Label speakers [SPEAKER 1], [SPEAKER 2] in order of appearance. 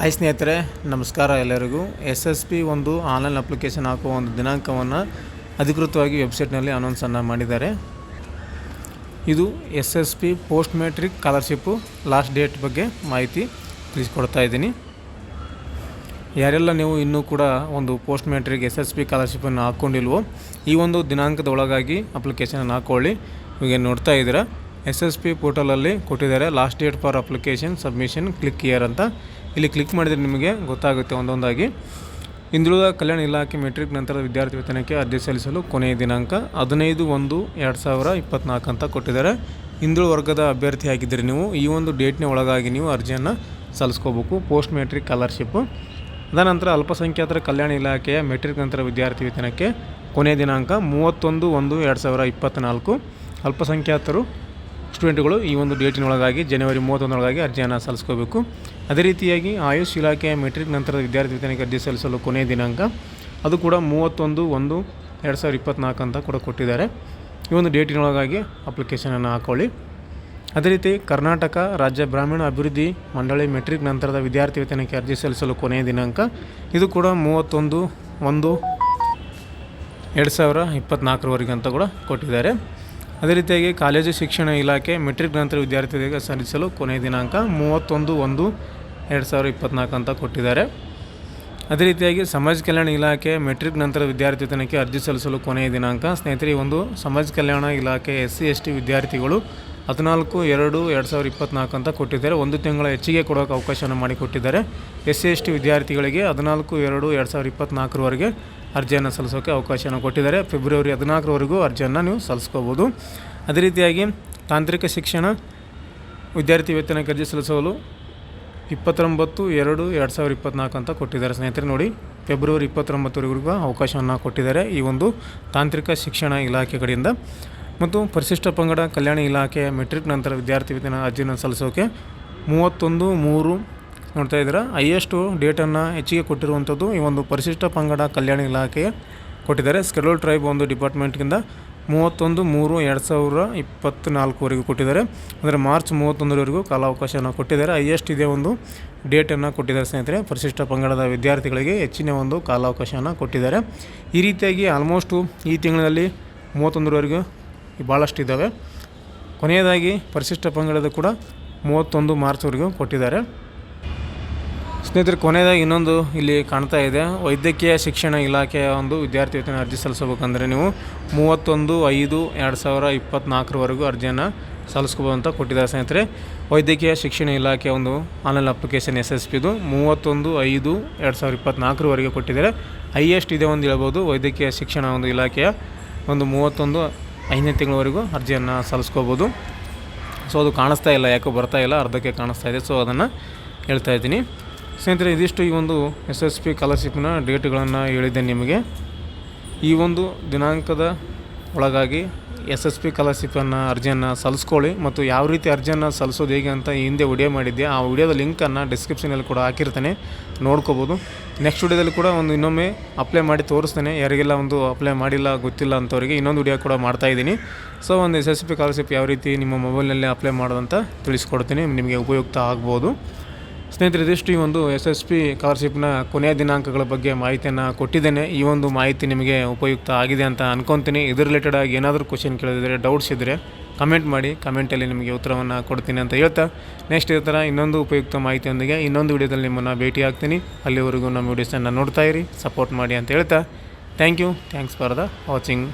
[SPEAKER 1] Hi ಸ್ನೇಹಿತರೆ, ನಮಸ್ಕಾರ ಎಲ್ಲರಿಗೂ. ಎಸ್ ಎಸ್ ಪಿ ಒಂದು ಆನ್ಲೈನ್ ಅಪ್ಲಿಕೇಶನ್ ಹಾಕುವ ಒಂದು ದಿನಾಂಕವನ್ನು ಅಧಿಕೃತವಾಗಿ ವೆಬ್ಸೈಟ್ನಲ್ಲಿ ಅನೌನ್ಸನ್ನು ಮಾಡಿದ್ದಾರೆ. ಇದು S S P post metric scholarship last date ಬಗ್ಗೆ ಮಾಹಿತಿ ತಿಳಿಸ್ಕೊಡ್ತಾ ಇದ್ದೀನಿ. ಯಾರೆಲ್ಲ ನೀವು ಇನ್ನೂ ಕೂಡ ಒಂದು post metric S S P ಸ್ಕಾಲರ್ಶಿಪ್ಪನ್ನು ಹಾಕ್ಕೊಂಡಿಲ್ವೋ ಈ ಒಂದು ದಿನಾಂಕದ ಒಳಗಾಗಿ ಅಪ್ಲಿಕೇಶನ್ ಹಾಕ್ಕೊಳ್ಳಿ ಇವಾಗ ನೋಡ್ತಾ ಇದ್ದೀರಾ, ಎಸ್ ಎಸ್ ಪಿ ಪೋರ್ಟಲಲ್ಲಿ ಕೊಟ್ಟಿದ್ದಾರೆ, last date for application submission, click here ಅಂತ. ಇಲ್ಲಿ ಕ್ಲಿಕ್ ಮಾಡಿದರೆ ನಿಮಗೆ ಗೊತ್ತಾಗುತ್ತೆ ಒಂದೊಂದಾಗಿ. ಹಿಂದುಳಿದ ಕಲ್ಯಾಣ ಇಲಾಖೆ ಮೆಟ್ರಿಕ್ ನಂತರದ ವಿದ್ಯಾರ್ಥಿ ವೇತನಕ್ಕೆ ಅರ್ಜಿ ಸಲ್ಲಿಸಲು ಕೊನೆಯ ದಿನಾಂಕ ಹದಿನೈದು ಒಂದು ಎರಡು ಸಾವಿರ ಇಪ್ಪತ್ತ್ನಾಲ್ಕು ಅಂತ ಕೊಟ್ಟಿದ್ದಾರೆ. ಹಿಂದುಳು ವರ್ಗದ ಅಭ್ಯರ್ಥಿ ಆಗಿದ್ದರೆ ನೀವು. ಈ ಒಂದು ಡೇಟ್ನ ಒಳಗಾಗಿ ನೀವು ಅರ್ಜಿಯನ್ನು ಸಲ್ಲಿಸ್ಕೋಬೇಕು. ಪೋಸ್ಟ್ ಮೆಟ್ರಿಕ್ ಸ್ಕಾಲರ್ಶಿಪ್ಪು ಅದನಂತರ ಅಲ್ಪಸಂಖ್ಯಾತರ ಕಲ್ಯಾಣ ಇಲಾಖೆಯ ಮೆಟ್ರಿಕ್ ನಂತರ ವಿದ್ಯಾರ್ಥಿ ವೇತನಕ್ಕೆ ಕೊನೆಯ ದಿನಾಂಕ ಮೂವತ್ತೊಂದು ಒಂದು ಎರಡು ಸಾವಿರ ಇಪ್ಪತ್ತ್ನಾಲ್ಕು ಅಲ್ಪಸಂಖ್ಯಾತರು ಸ್ಟೂಡೆಂಟ್ಗಳು ಈ ಒಂದು ಡೇಟಿನೊಳಗಾಗಿ ಜನವರಿ ಮೂವತ್ತೊಂದರೊಳಗಾಗಿ ಅರ್ಜಿಯನ್ನು ಸಲ್ಲಿಸ್ಕೋಬೇಕು. ಅದೇ ರೀತಿಯಾಗಿ ಆಯುಷ್ ಇಲಾಖೆಯ ಮೆಟ್ರಿಕ್ ನಂತರದ ವಿದ್ಯಾರ್ಥಿ ವೇತನಕ್ಕೆ ಅರ್ಜಿ ಸಲ್ಲಿಸಲು ಕೊನೆಯ ದಿನಾಂಕ, ಅದು ಕೂಡ ಮೂವತ್ತೊಂದು ಒಂದು ಎರಡು ಸಾವಿರದ ಇಪ್ಪತ್ತ್ನಾಲ್ಕು ಅಂತ ಕೂಡ ಕೊಟ್ಟಿದ್ದಾರೆ. ಈ ಒಂದು ಡೇಟಿನೊಳಗಾಗಿ ಅಪ್ಲಿಕೇಶನನ್ನು ಹಾಕ್ಕೊಳ್ಳಿ ಅದೇ ರೀತಿ ಕರ್ನಾಟಕ ರಾಜ್ಯ ಗ್ರಾಮೀಣ ಅಭಿವೃದ್ಧಿ ಮಂಡಳಿ ಮೆಟ್ರಿಕ್ ನಂತರದ ವಿದ್ಯಾರ್ಥಿ ವೇತನಕ್ಕೆ ಅರ್ಜಿ ಸಲ್ಲಿಸಲು ಕೊನೆಯ ದಿನಾಂಕ, ಇದು ಕೂಡ ಮೂವತ್ತೊಂದು ಒಂದು ಎರಡು ಸಾವಿರ ಇಪ್ಪತ್ತ್ನಾಲ್ಕರವರೆಗೆ ಅಂತ ಕೂಡ ಕೊಟ್ಟಿದ್ದಾರೆ. ಅದೇ ರೀತಿಯಾಗಿ ಕಾಲೇಜು ಶಿಕ್ಷಣ ಇಲಾಖೆ ಮೆಟ್ರಿಕ್ ನಂತರ ವಿದ್ಯಾರ್ಥಿಗಳಿಗೆ ಸಲ್ಲಿಸಲು ಕೊನೆಯ ದಿನಾಂಕ, ಮೂವತ್ತೊಂದು ಒಂದು ಎರಡು ಸಾವಿರ ಇಪ್ಪತ್ತ್ನಾಲ್ಕು ಅಂತ ಕೊಟ್ಟಿದ್ದಾರೆ. ಅದೇ ರೀತಿಯಾಗಿ ಸಮಾಜ ಕಲ್ಯಾಣ ಇಲಾಖೆ ಮೆಟ್ರಿಕ್ ನಂತರ ವಿದ್ಯಾರ್ಥಿ ವೇತನಕ್ಕೆ ಅರ್ಜಿ ಸಲ್ಲಿಸಲು ಕೊನೆಯ ದಿನಾಂಕ. ಸ್ನೇಹಿತರೆ ಒಂದು ಸಮಾಜ ಕಲ್ಯಾಣ ಇಲಾಖೆ ಎಸ್ ಸಿ ಎಸ್ ಟಿ ವಿದ್ಯಾರ್ಥಿಗಳು ಹದಿನಾಲ್ಕು, ಎರಡು ಎರಡು ಸಾವಿರ ಇಪ್ಪತ್ನಾಲ್ಕು ಅಂತ ಕೊಟ್ಟಿದ್ದಾರೆ. ಒಂದು ತಿಂಗಳ ಹೆಚ್ಚಿಗೆ ಕೊಡೋಕೆ ಅವಕಾಶವನ್ನು ಮಾಡಿಕೊಟ್ಟಿದ್ದಾರೆ. ಎಸ್ ಸಿ ಎಸ್ ಟಿ ವಿದ್ಯಾರ್ಥಿಗಳಿಗೆ ಹದಿನಾಲ್ಕು, ಎರಡು ಎರಡು ಸಾವಿರ ಇಪ್ಪತ್ನಾಲ್ಕರವರೆಗೆ ಅರ್ಜಿಯನ್ನು ಸಲ್ಲಿಸೋಕೆ ಅವಕಾಶವನ್ನು ಕೊಟ್ಟಿದ್ದಾರೆ. ಫೆಬ್ರವರಿ ಹದಿನಾಲ್ಕರವರೆಗೂ ಅರ್ಜಿಯನ್ನು ನೀವು ಸಲ್ಲಿಸ್ಕೋಬೋದು. ಅದೇ ರೀತಿಯಾಗಿ ತಾಂತ್ರಿಕ ಶಿಕ್ಷಣ ವಿದ್ಯಾರ್ಥಿ ವೇತನಕ್ಕೆ ಅರ್ಜಿ ಸಲ್ಲಿಸಲು ಇಪ್ಪತ್ತೊಂಬತ್ತು, ಎರಡು ಎರಡು ಸಾವಿರದ ಇಪ್ಪತ್ತ್ನಾಲ್ಕು ಅಂತ ಕೊಟ್ಟಿದ್ದಾರೆ. ಸ್ನೇಹಿತರೆ, ನೋಡಿ, ಫೆಬ್ರವರಿ ಇಪ್ಪತ್ತೊಂಬತ್ತರವರೆಗೂ ಅವಕಾಶವನ್ನು ಕೊಟ್ಟಿದ್ದಾರೆ ಈ ಒಂದು ತಾಂತ್ರಿಕ ಶಿಕ್ಷಣ ಇಲಾಖೆ ಕಡೆಯಿಂದ. ಮತ್ತು ಪರಿಶಿಷ್ಟ ಪಂಗಡ ಕಲ್ಯಾಣ ಇಲಾಖೆ ಮೆಟ್ರಿಕ್ ನಂತರ ವಿದ್ಯಾರ್ಥಿ ವೇತನ ಅರ್ಜಿಯನ್ನು ಸಲ್ಲಿಸೋಕೆ ಮೂವತ್ತೊಂದು, ಮೂರು ನೋಡ್ತಾ ಇದ್ದೀರಾ? ಹೈಯೆಸ್ಟು ಡೇಟನ್ನು ಹೆಚ್ಚಿಗೆ ಕೊಟ್ಟಿರುವಂಥದ್ದು ಈ ಒಂದು ಪರಿಶಿಷ್ಟ ಪಂಗಡ ಕಲ್ಯಾಣ ಇಲಾಖೆಯ ಕೊಟ್ಟಿದ್ದಾರೆ. ಸ್ಕೆಡ್ಯೂಲ್ ಟ್ರೈಬ್ ಒಂದು ಡಿಪಾರ್ಟ್ಮೆಂಟ್ಗಿಂದ ಮೂವತ್ತೊಂದು, ಮೂರು, ಎರಡು ಸಾವಿರ ಇಪ್ಪತ್ತ್ನಾಲ್ಕುವರೆಗೂ ಕೊಟ್ಟಿದ್ದಾರೆ. ಅಂದರೆ ಮಾರ್ಚ್ ಮೂವತ್ತೊಂದರವರೆಗೂ ಕಾಲಾವಕಾಶವನ್ನು ಕೊಟ್ಟಿದ್ದಾರೆ. ಹೈಯೆಸ್ಟ್ ಇದೇ ಒಂದು ಡೇಟನ್ನು ಕೊಟ್ಟಿದ್ದಾರೆ ಸ್ನೇಹಿತರೆ. ಪರಿಶಿಷ್ಟ ಪಂಗಡದ ವಿದ್ಯಾರ್ಥಿಗಳಿಗೆ ಹೆಚ್ಚಿನ ಒಂದು ಕಾಲಾವಕಾಶವನ್ನು ಕೊಟ್ಟಿದ್ದಾರೆ. ಈ ರೀತಿಯಾಗಿ ಆಲ್ಮೋಸ್ಟು ಈ ತಿಂಗಳಲ್ಲಿ ಮೂವತ್ತೊಂದರವರೆಗೂ ಭಾಳಷ್ಟು ಇದ್ದಾವೆ ಕೊನೆಯದಾಗಿ ಪರಿಶಿಷ್ಟ ಪಂಗಡದ ಕೂಡ ಮೂವತ್ತೊಂದು ಮಾರ್ಚ್ವರೆಗೂ ಕೊಟ್ಟಿದ್ದಾರೆ. ಸ್ನೇಹಿತರೆ, ಕೊನೆಯದಾಗಿ ಇನ್ನೊಂದು ಇಲ್ಲಿ ಕಾಣ್ತಾ ಇದೆ. ವೈದ್ಯಕೀಯ ಶಿಕ್ಷಣ ಇಲಾಖೆಯ ಒಂದು ವಿದ್ಯಾರ್ಥಿ ವೇತನ ಅರ್ಜಿ ಸಲ್ಲಿಸಬೇಕಂದ್ರೆ ನೀವು ಮೂವತ್ತೊಂದು, ಐದು, ಎರಡು ಸಾವಿರ ಇಪ್ಪತ್ತ್ನಾಲ್ಕರವರೆಗೂ ಅರ್ಜಿಯನ್ನು ಸಲ್ಲಿಸ್ಕೋಬೋದು ಅಂತ ಕೊಟ್ಟಿದ್ದಾರೆ ಸ್ನೇಹಿತರೆ. ವೈದ್ಯಕೀಯ ಶಿಕ್ಷಣ ಇಲಾಖೆಯ ಒಂದು ಆನ್ಲೈನ್ ಅಪ್ಲಿಕೇಶನ್ ಎಸ್ ಎಸ್ ಪಿದು ಮೂವತ್ತೊಂದು, ಐದು, ಎರಡು ಸಾವಿರ ಇಪ್ಪತ್ತ್ನಾಲ್ಕರವರೆಗೆ ಕೊಟ್ಟಿದ್ದಾರೆ. ಹೈಯೆಸ್ಟ್ ಇದೆ ಒಂದು ಹೇಳ್ಬೋದು. ವೈದ್ಯಕೀಯ ಶಿಕ್ಷಣ ಒಂದು ಇಲಾಖೆಯ ಒಂದು ಮೂವತ್ತೊಂದು, ಐದನೇ ತಿಂಗಳವರೆಗೂ ಅರ್ಜಿಯನ್ನು ಸಲ್ಲಿಸ್ಕೋಬೋದು. ಸೊ ಅದು ಕಾಣಿಸ್ತಾ ಇಲ್ಲ, ಯಾಕೋ ಬರ್ತಾ ಇಲ್ಲ, ಅರ್ಧಕ್ಕೆ ಕಾಣಿಸ್ತಾ ಇದೆ. ಸೊ ಅದನ್ನು ಹೇಳ್ತಾ ಇದ್ದೀನಿ. ಸ್ನೇಹಿತರೆ, ಇದಿಷ್ಟು ಈ ಒಂದು ಎಸ್ ಎಸ್ ಪಿ ಕಾಲರ್ಶಿಪ್ನ ಡೇಟ್ಗಳನ್ನು ಹೇಳಿದ್ದೆ ನಿಮಗೆ. ಈ ಒಂದು ದಿನಾಂಕದ ಒಳಗಾಗಿ ಎಸ್ ಎಸ್ ಪಿ ಕಾಲರ್ಶಿಪ್ಪನ್ನು ಅರ್ಜಿಯನ್ನು ಸಲ್ಲಿಸ್ಕೊಳ್ಳಿ ಮತ್ತು ಯಾವ ರೀತಿ ಅರ್ಜಿಯನ್ನು ಸಲ್ಲಿಸೋದು ಹೇಗೆ ಅಂತ ಹಿಂದೆ ವಿಡಿಯೋ ಮಾಡಿದ್ದೆ. ಆ ವಿಡಿಯೋದ ಲಿಂಕನ್ನು ಡಿಸ್ಕ್ರಿಪ್ಷನಲ್ಲಿ ಕೂಡ ಹಾಕಿರ್ತೇನೆ, ನೋಡ್ಕೋಬೋದು. ನೆಕ್ಸ್ಟ್ ವಿಡಿಯೋದಲ್ಲಿ ಕೂಡ ಒಂದು ಇನ್ನೊಮ್ಮೆ ಅಪ್ಲೈ ಮಾಡಿ ತೋರಿಸ್ತೇನೆ. ಯಾರಿಗೆಲ್ಲ ಒಂದು ಅಪ್ಲೈ ಮಾಡಿಲ್ಲ, ಗೊತ್ತಿಲ್ಲ ಅಂಥವ್ರಿಗೆ ಇನ್ನೊಂದು ವಿಡಿಯೋ ಕೂಡ ಮಾಡ್ತಾ ಇದ್ದೀನಿ. ಸೊ ಒಂದು ಎಸ್ ಎಸ್ ಪಿ ಕಾಲರ್ಶಿಪ್ ಯಾವ ರೀತಿ ನಿಮ್ಮ ಮೊಬೈಲ್ನಲ್ಲಿ ಅಪ್ಲೈ ಮಾಡೋದಂತ ತಿಳಿಸ್ಕೊಡ್ತೀನಿ. ನಿಮಗೆ ಉಪಯುಕ್ತ ಆಗ್ಬೋದು. ಸ್ನೇಹಿತರೆ, ಇದಿಷ್ಟು ಈ ಒಂದು ಎಸ್ ಎಸ್ ಪಿ ಕೊನೆಯ ದಿನಾಂಕಗಳ ಬಗ್ಗೆ ಮಾಹಿತಿಯನ್ನು ಕೊಟ್ಟಿದ್ದೇನೆ. ಈ ಒಂದು ಮಾಹಿತಿ ನಿಮಗೆ ಉಪಯುಕ್ತ ಆಗಿದೆ ಅಂತ ಅನ್ಕೊತೀನಿ. ಇದ್ರ ರಿಲೇಟೆಡ್ ಆಗಿ ಏನಾದರೂ ಕ್ವಶನ್ ಕೇಳಿದರೆ, ಡೌಟ್ಸ್ ಇದ್ದರೆ ಕಮೆಂಟ್ ಮಾಡಿ. ಕಮೆಂಟಲ್ಲಿ ನಿಮಗೆ ಉತ್ತರವನ್ನು ಕೊಡ್ತೀನಿ ಅಂತ ಹೇಳ್ತಾ. ನೆಕ್ಸ್ಟ್ ಇದೇ ಥರ ಇನ್ನೊಂದು ಉಪಯುಕ್ತ ಮಾಹಿತಿಯೊಂದಿಗೆ ಇನ್ನೊಂದು ವಿಡಿಯೋದಲ್ಲಿ ನಿಮ್ಮನ್ನು ಭೇಟಿ ಆಗ್ತೀನಿ. ಅಲ್ಲಿವರೆಗೂ ನಮ್ಮ ವೀಡಿಯೋಸನ್ನು ನೋಡ್ತಾ ಇರಿ, ಸಪೋರ್ಟ್ ಮಾಡಿ ಅಂತ ಹೇಳ್ತಾ. Thank you. Thanks for the watching.